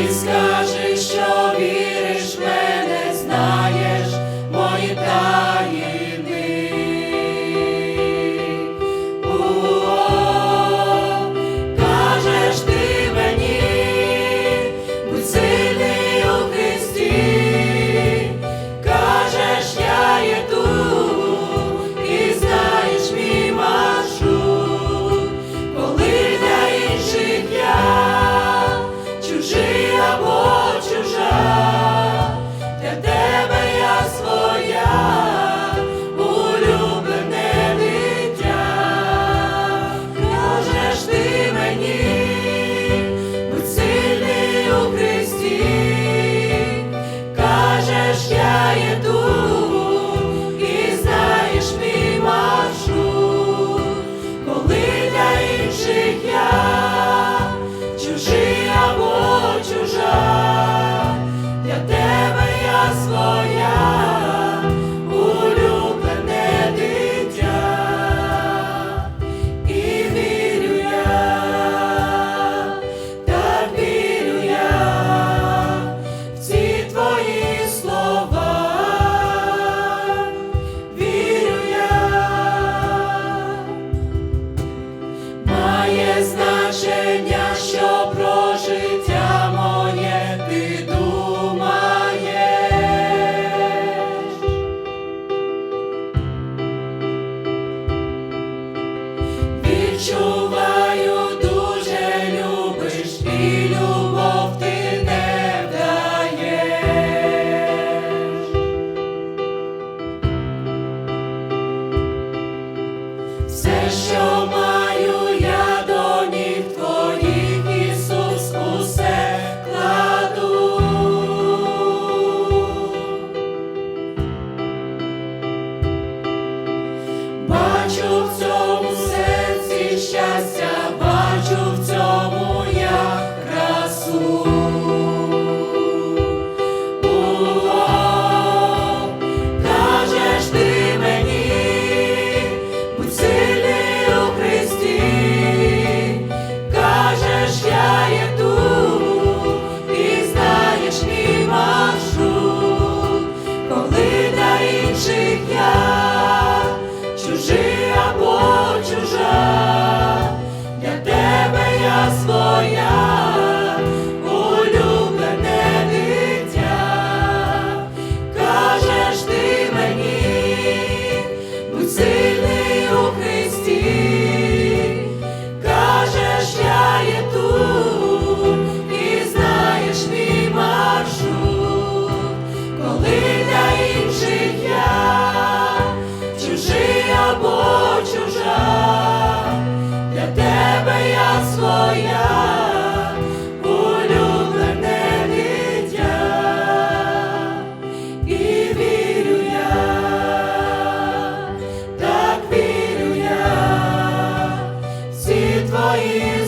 arriscar. все, що маю, я до ніг твоїх, Ісус. Бачу в цьому серці щастя. moim.